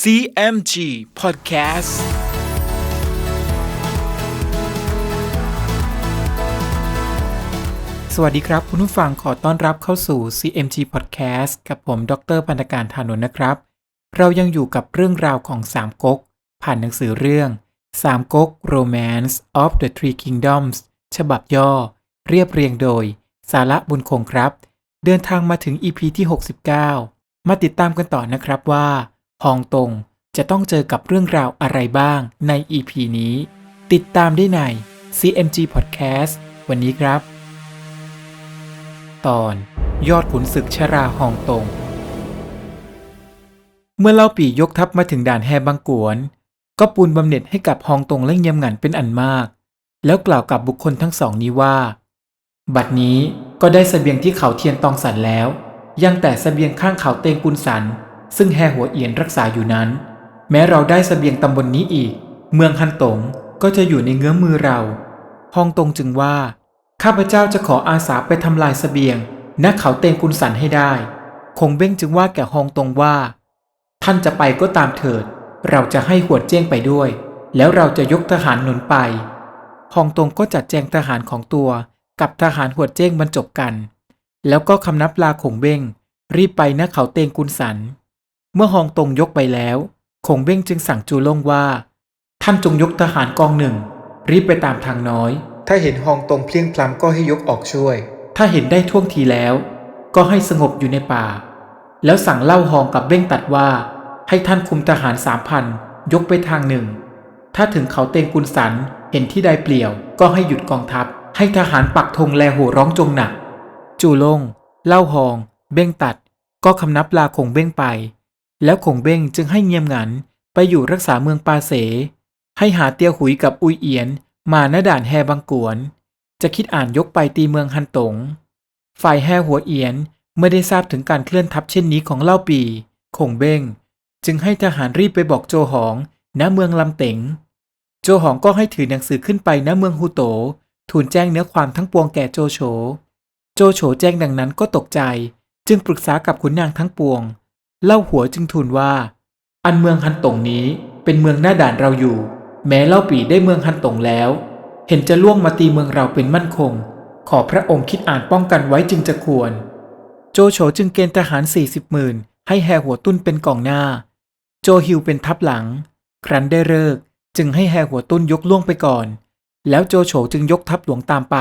CMG Podcast สวัสดีครับ คุณผู้ฟังขอต้อนรับเข้าสู่ CMG Podcast กับผม ดรพันธการธานนท์นะครับ เรายังอยู่กับเรื่องราวของสามก๊ก ผ่านหนังสือเรื่องสามก๊ก Romance of the Three Kingdoms ฉบับย่อ เรียบเรียงโดย สาระบุญคงครับ เดินทางมาถึง EP ที่ 69 มาติดตามกันต่อนะครับว่า ฮองตงจะต้องเจอกับเรื่องราวอะไรบ้างใน EP นี้ ติดตามได้ใน CMG Podcast วันนี้ครับ ตอนยอดขุนศึกชราฮองตง เมื่อเล่าปียกทัพมาถึงด่านแฮบังกวน ก็ปูนบำเหน็จให้กับฮองตงและเงียมหงันเป็นอันมาก แล้วกล่าวกับบุคคลทั้งสองนี้ว่า บัดนี้ก็ได้สเสบียงที่เขาเทียนตองสันแล้ว ยังแต่สเสบียงข้างเขาเตงกุนสัน ซึ่งแฮหัวเอียนรักษาอยู่นั้น แม้เราได้สเสบียงตำบลนนี้อีก เมืองฮันตงก็จะอยู่ในเงื้อมมือเราฮองตงจึงว่า ข้าพเจ้าจะขออาสาไปทำลายสเสบียงณเขาเตงกุนสันให้ได้ คงเบ้งจึงว่าแก่ฮองตงว่า ท่านจะไปก็ตามเถิด เราจะให้หัวดเจ้งไปด้วย แล้วเราจะยกทหารหนุนไปฮองตงก็จัดแจงทหารของตัวกับทหารหัวดเจ้งบรรจบกัน แล้วก็คำนับลาขงเบ้งรีบไปณเขาเตงกุนสัน เมื่อฮองตงยกไปแล้วคงเบ้งจึงสั่งจูล่งว่า ท่านจงยกทหารกองหนึ่ง รีบไปตามทางน้อย ถ้าเห็นฮองตงเพลียงพล้ำก็ให้ยกออกช่วย ถ้าเห็นได้ท่วงทีแล้ว ก็ให้สงบอยู่ในป่า แล้วสั่งเล่าฮองกับเบ้งตัดว่า ให้ท่านคุมทหารสามพันยกไปทางหนึ่ง ถ้าถึงเขาเตงกุนสันเห็นที่ใดเปลี่ยว ก็ให้หยุดกองทัพ ให้ทหารปักธงแลโหร้องจงหนัก จูลงเล่าฮอง เบ้งตัด ก็คำนับลาคงเบ้งไป แล้วคงเบ้งจึงให้เงียมงันไปอยู่รักษาเมืองปาเส ให้หาเตียวหุยกับอุยเอียน มาหน้าด่านแฮบังกวน จะคิดอ่านยกไปตีเมืองฮันตง ฝ่ายแฮหัวเอียนเมื่อได้ทราบถึงการเคลื่อนทัพเช่นนี้ของเล่าปีคงเบ้ง จึงให้ทหารรีบไปบอกโจหองณเมืองลำเต๋งโจหองก็ให้ถือหนังสือขึ้นไปณเมืองฮูโตทูลแจ้งเนื้อความทั้งปวงแก่โจโฉ โจโฉแจ้งดังนั้นก็ตกใจ จึงปรึกษากับขุนนางทั้งปวง เล่าหัวจึงทูลว่า อันเมืองฮันตงนี้เป็นเมืองหน้าด่านเราอยู่ แม้เล่าปีได้เมืองฮันตงแล้ว เห็นจะล่วงมาตีเมืองเราเป็นมั่นคง ขอพระองค์คิดอ่านป้องกันไว้จึงจะควร โจโฉจึงเกณฑ์ทหารสี่สิบหมื่นให้แฮหัวตุ้นเป็นกองหน้า โจฮิวเป็นทัพหลัง ครั้นได้เลิกจึงให้แฮหัวตุ้นยกล่วงไปก่อน แล้วโจโฉจึงยกทัพหลวงตามไป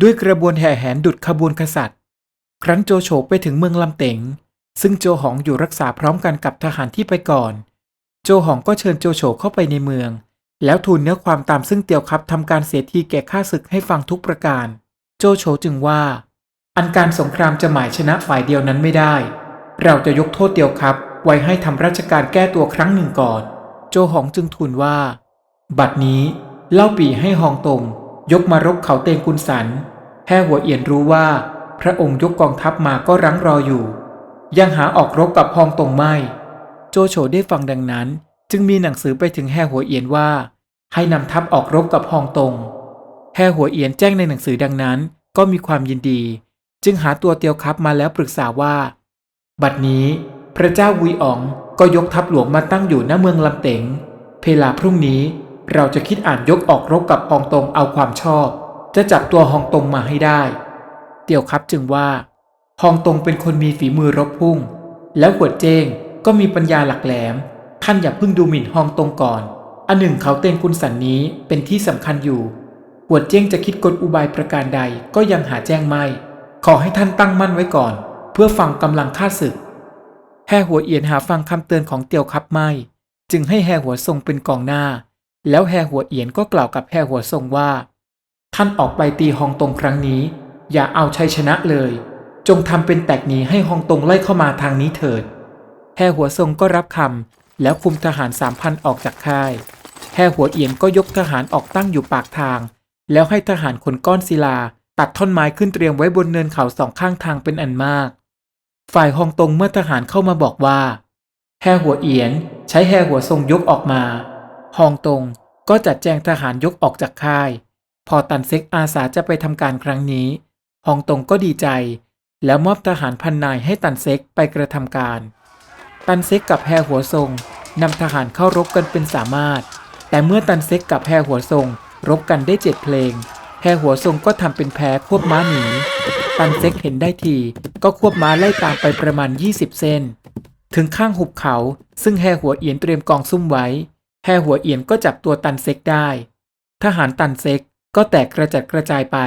ด้วยกระบวนแห่แหนดุดขบวนกษัตริย์ ครั้นโจโฉไปถึงเมืองลำเต๋ง ซึ่งโจหองอยู่รักษาพร้อมกันกับทหารที่ไปก่อน โจหองก็เชิญโจโฉเข้าไปในเมือง แล้วทูลเนื้อความตามซึ่งเตียวครับทำการเสียทีแก่ข้าศึกให้ฟังทุกประการ โจโฉจึงว่า อันการสงครามจะหมายชนะฝ่ายเดียวนั้นไม่ได้ เราจะยกโทษเตียวครับ ไว้ให้ทำราชการแก้ตัวครั้งหนึ่งก่อน โจหองจึงทูลว่า บัดนี้เล่าปีให้ฮองตงยกมารบเขาเตงกุนสันแห่หัวเอียนรู้ว่า พระองค์ยกกองทัพมาก็รั้งรออยู่ ยังหาออกรบกับฮองตงไม่ โจโฉได้ฟังดังนั้น จึงมีหนังสือไปถึงแห่หัวเอียนว่า ให้นำทัพออกรบกับฮองตงแห่หัวเอียนแจ้งในหนังสือดังนั้น ก็มีความยินดี จึงหาตัวเตียวครับมาแล้วปรึกษาว่า บัดนี้พระเจ้าวุยอ๋องก็ยกทัพหลวงมาตั้งอยู่ณเมืองลำเต๋งเพลาพรุ่งนี้เราจะคิดอ่านยกออกรบกับฮองตงเอาความชอบ จะจับตัวฮองตงมาให้ได้ เตียวครับจึงว่า ฮองตงเป็นคนมีฝีมือรบพุ่ง แล้วหัวดเจงก็มีปัญญาหลักแหลมท่านอย่าเพิ่งดูหมิ่นฮองตงก่อน อันหนึ่งเขาเตงกุนสันนี้เป็นที่สำคัญอยู่หัวดเจ้งจะคิดกลอุบายประการใดก็ยังหาแจ้งไม่ ขอให้ท่านตั้งมั่นไว้ก่อน เพื่อฟังกำลังฆ่าศึก แห่หัวเอียนหาฟังคำเตือนของเตียวคับไม่ จึงให้แห่หัวทรงเป็นกองหน้า แล้วแห่หัวเอียนก็กล่าวกับแห่หัวทรงว่า ท่านออกไปตีฮองตงครั้งนี้ อย่าเอาชัยชนะเลย จงทำเป็นแตกหนีให้ฮองตงไล่เข้ามาทางนี้เถิดแห่หัวทรงก็รับคำแล้วคุมทหารสามพันออกจากค่ายแห่หัวเอียนก็ยกทหารออกตั้งอยู่ปากทาง แล้วให้ทหารคนก้อนศิลา ตัดท่อนไม้ขึ้นเตรียมไว้บนเนินเขาสองข้างทางเป็นอันมาก ฝ่ายฮองตงเมื่อทหารเข้ามาบอกว่าแห่หัวเอียนใช้แห่หัวทรงยกออกมาฮองตงก็จัดแจงทหารยกออกจากค่าย พอตันเซ็กอาสาจะไปทำการครั้งนี้ฮองตงก็ดีใจ แล้วมอบทหารพันนายให้ตันเซ็กไปกระทำการ ตันเซ็กกับแฮหัวทรงนำทหารเข้ารบกันเป็นสามารถ แต่เมื่อตันเซ็กกับแพรหัวทรงรบกันได้เจ็ดเพลงแพรหัวทรงก็ทำเป็นแพ้ควบม้าหนี ตันเซ็กเห็นได้ทีก็ควบม้าไล่ตามไปประมาณ 20 เส้น ถึงข้างหุบเขา ซึ่งแฮหัวเอียนเตรียมกองซุ่มไว้ แฮหัวเอียนก็จับตัวตันเซ็กได้ ทหารตันเซ็กก็แตกกระจัดกระจายไป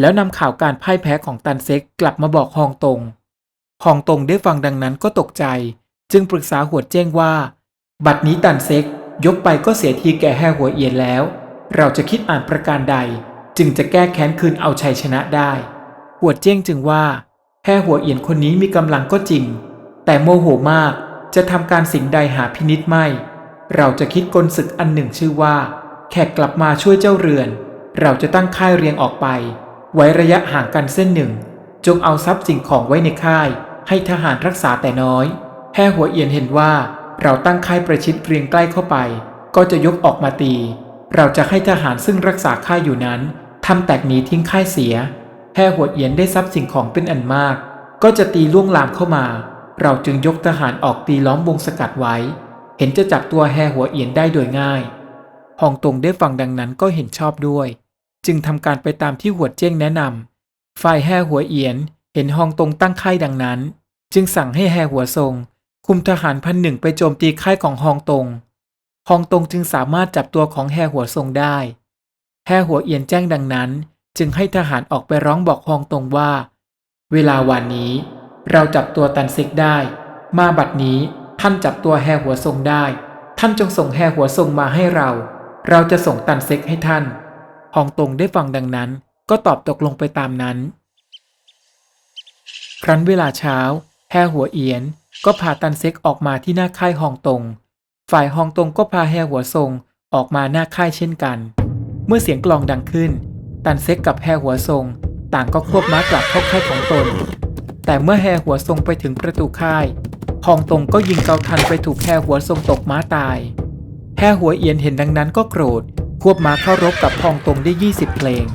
แล้วนำข่าวการพ่ายแพ้ของตันเซ็กกลับมาบอกฮองตง ฮองตงได้ฟังดังนั้นก็ตกใจ จึงปรึกษาหัวเจ้งว่า บัดนี้ตันเซ็กยกไปก็เสียทีแก่แฮหัวเอียนแล้ว เราจะคิดอ่านประการใด จึงจะแก้แค้นคืนเอาชัยชนะได้ หัวเจ้งจึงว่าแฮหัวเอียนคนนี้มีกำลังก็จริง แต่โมโหมากจะทำการสิ่งใดหาพินิษไม่ เราจะคิดกลศึกอันหนึ่งชื่อว่า แขกกลับมาช่วยเจ้าเรือน เราจะตั้งค่ายเรียงออกไป ไว้ระยะห่างกันเส้นหนึ่ง จงเอาทรัพย์สิ่งของไว้ในค่าย ให้ทหารรักษาแต่น้อยแห่หัวเอียนเห็นว่าเราตั้งค่ายประชิดเรียงใกล้เข้าไป ก็จะยกออกมาตี เราจะให้ทหารซึ่งรักษาค่ายอยู่นั้นทำแตกหนีทิ้งค่ายเสียแห่หัวเอียนได้ทรัพย์สิ่งของเป็นอันมาก ก็จะตีล่วงลามเข้ามา เราจึงยกทหารออกตีล้อมวงสกัดไว้ เห็นจะจับตัวแห่หัวเอียนได้โดยง่ายฮองตงได้ฟังดังนั้นก็เห็นชอบด้วย จึงทำการไปตามที่หัวเจ้งแนะนำฝ่ายแห่หัวเอียนเห็นฮองตงตั้งค่ายดังนั้น จึงสั่งให้แห่หัวทรง คุมทหารพันหนึ่งไปโจมตีค่ายของฮองตงฮองตงจึงสามารถจับตัวของแห่หัวทรงได้แห่หัวเอียนแจ้งดังนั้น จึงให้ทหารออกไปร้องบอกฮองตงว่า เวลาวันนี้ เราจับตัวตันเซ็กได้ มาบัดนี้ท่านจับตัวแห่หัวทรงได้ ท่านจงส่งแห่หัวทรงมาให้เรา เราจะส่งตันเซ็กให้ท่าน ฮองตงได้ฟังดังนั้น ก็ตอบตกลงไปตามนั้น ครั้นเวลาเช้าแฮหัวเอียน ก็พาตันเซ็กออกมาที่หน้าค่ายฮองตง ฝ่ายฮองตงก็พาแฮหัวทรงออกมาหน้าค่ายเช่นกัน เมื่อเสียงกลองดังขึ้น ตันเซ็กกับแฮหัวทรง ต่างก็ควบม้ากลับเข้าค่ายของตน แต่เมื่อแฮหัวทรงไปถึงประตูค่ายฮองตงก็ยิงเกาทันไปถูกแฮหัวทรงตกม้าตายแฮหัวเอียนเห็นดังนั้นก็โกรธ ควบม้าเข้ารบกับฮองตรงได้ 20 เพลง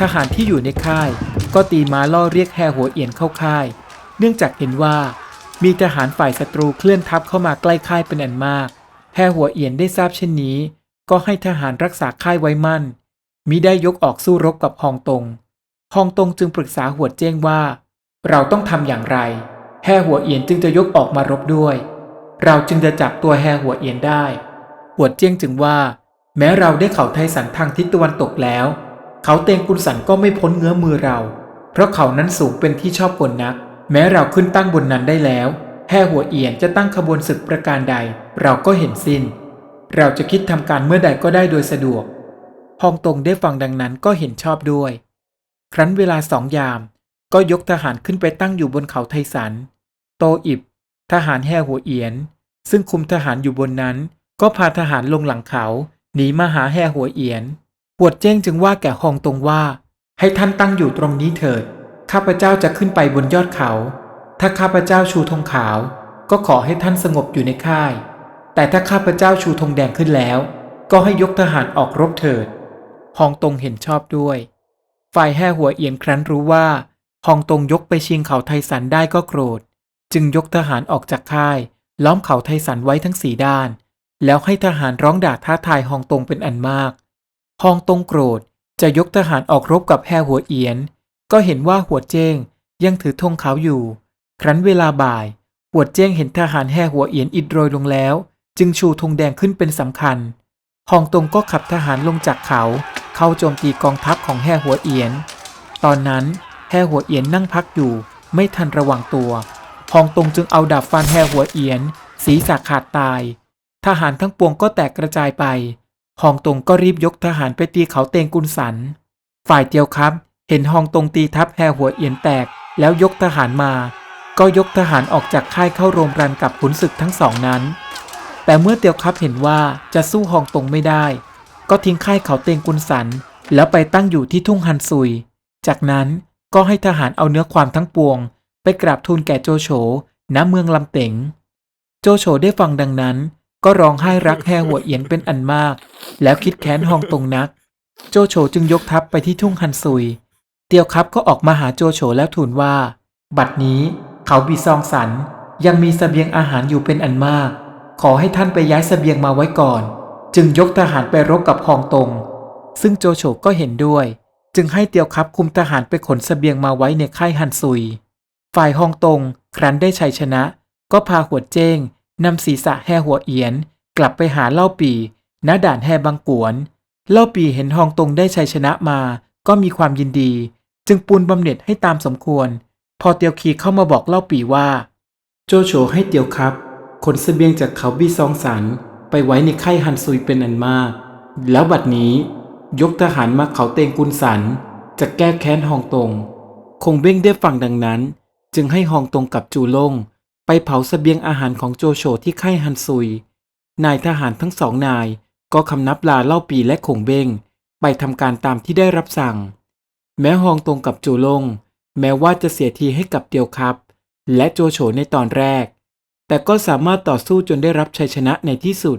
ทหารที่อยู่ในค่าย ก็ตีม้าล่อเรียกแฮหัวเอียนเข้าค่าย เนื่องจากเห็นว่า มีทหารฝ่ายศัตรูเคลื่อนทัพเข้ามาใกล้ค่ายเป็นอันมาก แฮหัวเอียนได้ทราบเช่นนี้ ก็ให้ทหารรักษาค่ายไว้มั่นมิได้ยกออกสู้รบกับฮองตง ฮองตงจึงปรึกษาหัวเจ้งว่า เราต้องทำอย่างไร แฮหัวเอียนจึงจะยกออกมารบด้วย เราจึงจะจับตัวแฮหัวเอียนได้ หัวเจ้งจึงว่า แม้เราได้เขาไทสันทางทิศตะวันตกแล้ว เขาเตงกุลสันก็ไม่พ้นเงื้อมือเรา เพราะเขานั้นสูงเป็นที่ชอบกลนัก แม้เราขึ้นตั้งบนนั้นได้แล้วแห่หัวเอียนจะตั้งขบวนศึกประการใด เราก็เห็นสิ้น เราจะคิดทำการเมื่อใดก็ได้โดยสะดวกฮองตงได้ฟังดังนั้นก็เห็นชอบด้วย ครั้นเวลาสองยาม ก็ยกทหารขึ้นไปตั้งอยู่บนเขาไทสัน โตอิบ ทหารแห่หัวเอียน ซึ่งคุมทหารอยู่บนนั้น ก็พาทหารลงหลังเขา หนีมาหาแห่หัวเอียนปวดเจ้งจึงว่าแก่ฮองตงว่า ให้ท่านตั้งอยู่ตรงนี้เถิด ข้าพเจ้าจะขึ้นไปบนยอดเขา ถ้าข้าพเจ้าชูธงขาว ก็ขอให้ท่านสงบอยู่ในค่าย แต่ถ้าข้าพเจ้าชูธงแดงขึ้นแล้ว ก็ให้ยกทหารออกรบเถิดฮองตงเห็นชอบด้วย ฝ่ายแห่หัวเอียนครั้นรู้ว่าฮองตงยกไปชิงเขาไทสันได้ก็โกรธ จึงยกทหารออกจากค่าย ล้อมเขาไทสันไว้ทั้งสี่ด้าน แล้วให้ทหารร้องด่าท้าทายฮองตงเป็นอันมาก ฮองตงโกรธจะยกทหารออกรบกับแห่หัวเอียน ก็เห็นว่าหัวเจ้งยังถือธงขาวอยู่ ครั้นเวลาบ่าย หัวเจ้งเห็นทหารแห่หัวเอียนอิดโรยลงแล้ว จึงชูธงแดงขึ้นเป็นสำคัญ ฮองตงก็ขับทหารลงจากเขา เข้าโจมตีกองทัพของแห่หัวเอียน ตอนนั้นแห่หัวเอียนนั่งพักอยู่ ไม่ทันระวังตัว ฮองตงจึงเอาดาบฟันแห่หัวเอียน ศีรษะขาดตาย ทหารทั้งปวงก็แตกกระจายไปฮองตงก็รีบยกทหารไปตีเขาเตงกุนสัน ฝ่ายเตียวครับ เห็นฮองตงตีทัพแห่หัวเอียนแตก แล้วยกทหารมา ก็ยกทหารออกจากค่ายเข้าโรมรันกับขุนศึกทั้งสองนั้น แต่เมื่อเตียวครับเห็นว่าจะสู้ฮองตงไม่ได้ ก็ทิ้งค่ายเขาเตงกุนสัน แล้วไปตั้งอยู่ที่ทุ่งฮันซุย จากนั้นก็ให้ทหารเอาเนื้อความทั้งปวง ไปกราบทูลแก่โจโฉณเมืองลำเต๋งโจโฉได้ฟังดังนั้น ก็ร้องไห้รักแห่หัวเอียนเป็นอันมาก แล้วคิดแค้นฮองตงนัก โจโฉจึงยกทัพไปที่ทุ่งฮันซุย เตียวครับก็ออกมาหาโจโฉแล้วทูลว่า บัดนี้เขาบีซองสันยังมีสเสบียงอาหารอยู่เป็นอันมาก ขอให้ท่านไปย้ายเสบียงมาไว้ก่อน จึงยกทหารไปรบกับฮองตง ซึ่งโจโฉก็เห็นด้วย จึงให้เตียวครับคุมทหารไปขนเสบียงมาไว้ในค่ายฮันซุย ฝ่ายฮองตงครั้นได้ชัยชนะ ก็พาหัวเจ้ง นำศีรษะแห่หัวเอียน กลับไปหาเล่าปีณด่านแห่บางกวน เล่าปีเห็นฮองตงได้ชัยชนะมา ก็มีความยินดี จึงปูนบำเหน็จให้ตามสมควร พอเตียวคีเข้ามาบอกเล่าปีว่า โจโฉให้เตียวครับขนเสบียงจากเขาบี้ซองสันไปไว้ในค่ายฮันซุยเป็นอันมาก แล้วบัดนี้ยกทหารมาเขาเตงกุนสัน จะแก้แค้นฮองตง คงเบ้งได้ฟังดังนั้น จึงให้ฮองตงกับจูลง ไปเผาเสบียงอาหารของโจโฉที่ค่ายฮันซุย นายทหารทั้งสองนายก็คำนับลาเล่าปีและคงเบงไปทำการตามที่ได้รับสั่ง แม้ฮองตรงกับจูลง แม้ว่าจะเสียทีให้กับเตียวครับ และโจโฉในตอนแรก แต่ก็สามารถต่อสู้จนได้รับชัยชนะในที่สุด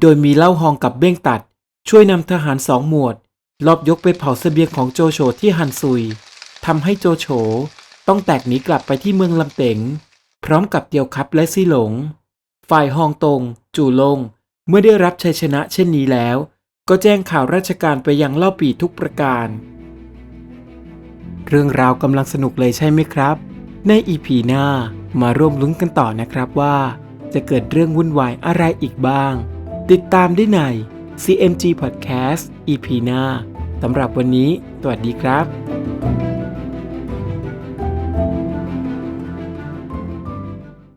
โดยมีเล่าฮองกับเบ้งตัด ช่วยนำทหารสองหมวด ลอบยกไปเผาเสบียงของโจโฉที่ฮันซุยทำให้โจโฉต้องแตกหนีกลับไปที่เมืองลำเต๋ง พร้อมกับเตียวคับและซี่หลง ฝ่ายฮองตง จู่ลง เมื่อได้รับชัยชนะเช่นนี้แล้ว ก็แจ้งข่าวราชการไปยังเล่าปีทุกประการ เรื่องราวกำลังสนุกเลยใช่ไหมครับ ในอีพีหน้ามาร่วมลุ้นกันต่อนะครับว่า จะเกิดเรื่องวุ่นวายอะไรอีกบ้าง ติดตามได้ใน CMG Podcast EP หน้าสำหรับวันนี้ สวัสดีครับ